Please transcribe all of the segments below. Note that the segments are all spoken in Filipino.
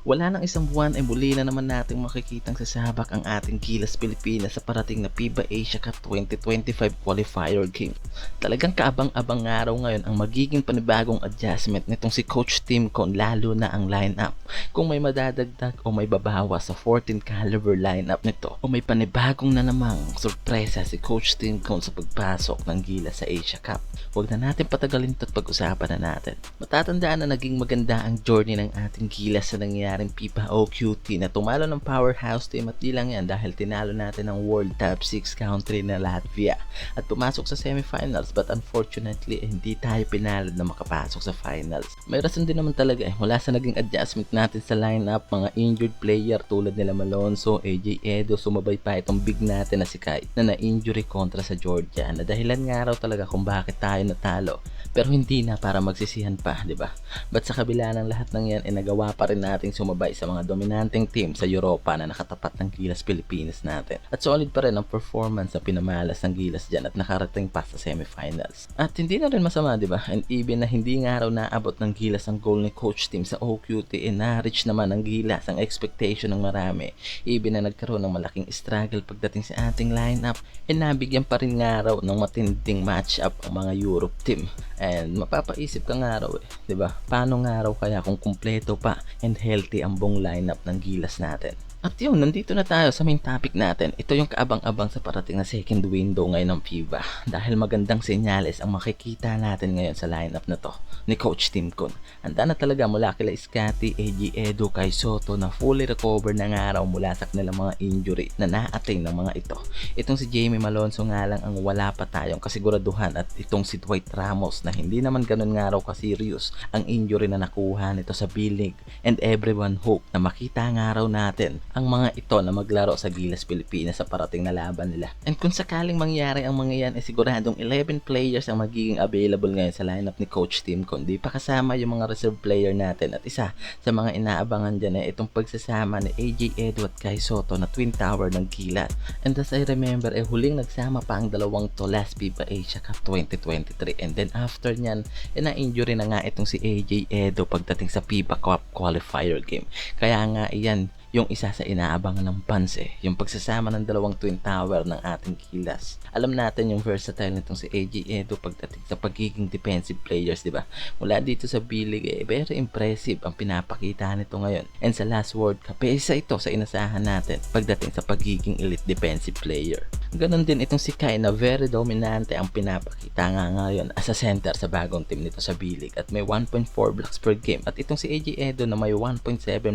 Wala nang isang buwan ay muli na naman nating makikitang sasabak ang ating Gilas Pilipinas sa parating na FIBA Asia Cup 2025 qualifier game. Talagang kaabang-abang araw ngayon ang magiging panibagong adjustment nitong si Coach Tim Con lalo na ang lineup. Kung may madadagdag o may babawas sa 14 caliber lineup nito o may panibagong na namang sorpresa si Coach Tim Con sa pagpasok ng Gilas sa Asia Cup. Huwag na natin patagalin ito at pag-usapan na natin. Matatandaan na naging maganda ang journey ng ating Gilas sa nangyaring FIBA OQT na tumalo ng powerhouse team at di lang yan dahil tinalo natin ang world top 6 country na Latvia at pumasok sa semifinals but unfortunately eh, hindi tayo pinalad na makapasok sa finals. May rason din naman talaga eh mula sa naging adjustment natin sa lineup mga injured player tulad nila Malonzo, AJ Edo, sumabay pa itong big natin na si Kai na na-injury kontra sa Georgia na dahilan nga raw talaga kung bakit tayo natalo pero hindi na para magsisihan pa, di ba? But sa kabila ng lahat ng yan, eh, nagawa pa rin nating sumabay sa mga dominanteng team sa Europa na nakatapat ng Gilas Pilipinas natin. At solid pa rin ang performance na pinamalas ng Gilas dyan at nakarating pa sa semifinals. At hindi na rin masama, di ba? And even na hindi nga raw naabot ng Gilas ang goal ni Coach Team sa OQT, eh, na-reach naman ng Gilas ang expectation ng marami. Even na nagkaroon ng malaking struggle pagdating sa ating lineup, eh nabigyan pa rin nga raw ng matinding matchup ang mga Europe team. And mapapaisip ka nga raw eh, 'di ba? Paano nga raw kaya kung kumpleto pa and healthy ang buong lineup ng Gilas natin? At yun, nandito na tayo sa main topic natin. Ito yung kaabang-abang sa parating na second window ngayon ng FIBA. Dahil magandang senyales ang makikita natin ngayon sa lineup na to ni Coach Tim Kun. Handa na talaga mula kila Scotty, AG Edo, kay Soto na fully recover na nga raw mula sa kanilang mga injury na na-attain ng mga ito. Itong si Jamie Malonzo nga lang ang wala pa tayong kasiguraduhan at itong si Dwight Ramos na hindi naman ganun nga raw ka-serious ang injury na nakuha nito sa B-League and everyone hope na makita nga raw natin ang mga ito na maglaro sa Gilas Pilipinas sa parating na laban nila. And kung sakaling mangyari ang mga yan, eh siguradong 11 players ang magiging available ngayon sa lineup ni Coach Tim Kundi pa kasama yung mga reserve player natin. At isa sa mga inaabangan dyan ay itong pagsasama ni AJ Edward kay Soto na twin tower ng Gilas. And as I remember, eh huling nagsama pa ang dalawang to last FIBA Asia Cup 2023. And then after nyan, eh na-injury na nga itong si AJ Edo pagdating sa FIBA Cup qualifier game. Kaya nga iyan, yung isa sa inaabangan ng fans eh, yung pagsasama ng dalawang twin tower ng ating kilas. Alam natin yung versatile nitong si AJ Edo pagdating sa pagiging defensive players, di ba? Mula dito sa B-League, eh, very impressive ang pinapakita nito ngayon. And sa last World Cup, eh, isa ito sa inasahan natin pagdating sa pagiging elite defensive player. Ganon din itong si Kai na very dominante ang pinapakita nga ngayon as a center sa bagong team nito sa B-League at may 1.4 blocks per game. At itong si AJ Edo na may 1.7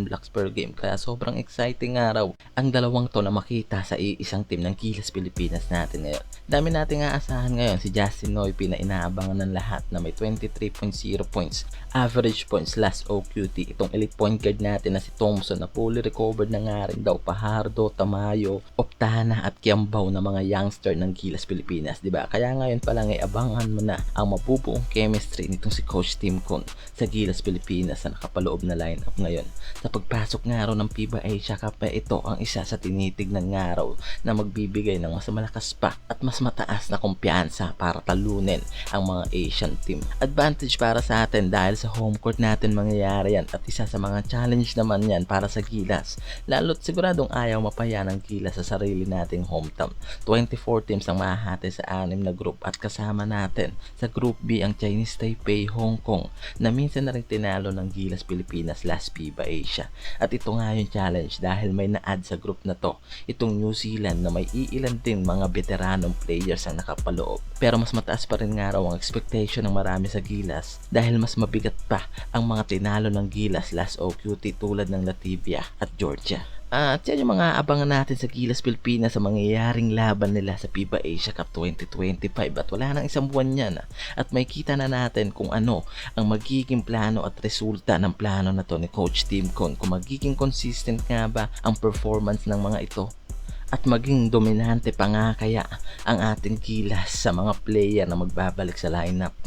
blocks per game kaya sobrang exciting nga raw ang dalawang to na makita sa iisang team ng Gilas Pilipinas natin ngayon. Dami nating aasahan ngayon si Justin Noypi na inaabangan ng lahat na may 23.0 points average points last OQT. Itong elite point guard natin na si Thompson na fully recovered na nga rin daw Pahardo, Tamayo, Optana at Kiambaw na mga youngster ng Gilas Pilipinas, 'di ba? Kaya ngayon pa lang ay abangan mo na ang mabubuong chemistry nitong si Coach Tim Con sa Gilas Pilipinas na nakapaloob na lineup ngayon. Sa pagpasok nga raw ng FIBA Asia Cup, eh, ito ang isa sa tinitignan nga raw na magbibigay ng mas malakas pa at mas mataas na kumpiyansa para talunin ang mga Asian team. Advantage para sa atin dahil sa home court natin mangyayari yan at isa sa mga challenge naman yan para sa Gilas. Lalo't siguradong ayaw mapaya ng Gilas sa sarili nating hometown. 24 teams ang mahahati sa anim na group at kasama natin sa Group B ang Chinese Taipei, Hong Kong na minsan na rin tinalo ng Gilas Pilipinas last FIBA Asia. At ito nga yung challenge dahil may na-add sa group na to itong New Zealand na may iilan din mga veteranong players ang nakapaloob. Pero mas mataas pa rin nga raw ang expectation ng marami sa Gilas dahil mas mabigat pa ang mga tinalo ng Gilas last OQT tulad ng Latvia at Georgia. At yan yung mga abangan natin sa Gilas Pilipinas sa mangyayaring laban nila sa FIBA Asia Cup 2025 at wala nang isang buwan yan at may kita na natin kung ano ang magiging plano at resulta ng plano na to ni Coach Tim Con. Kung magiging consistent nga ba ang performance ng mga ito? At maging dominante pa nga kaya ang ating kilas sa mga player na magbabalik sa lineup.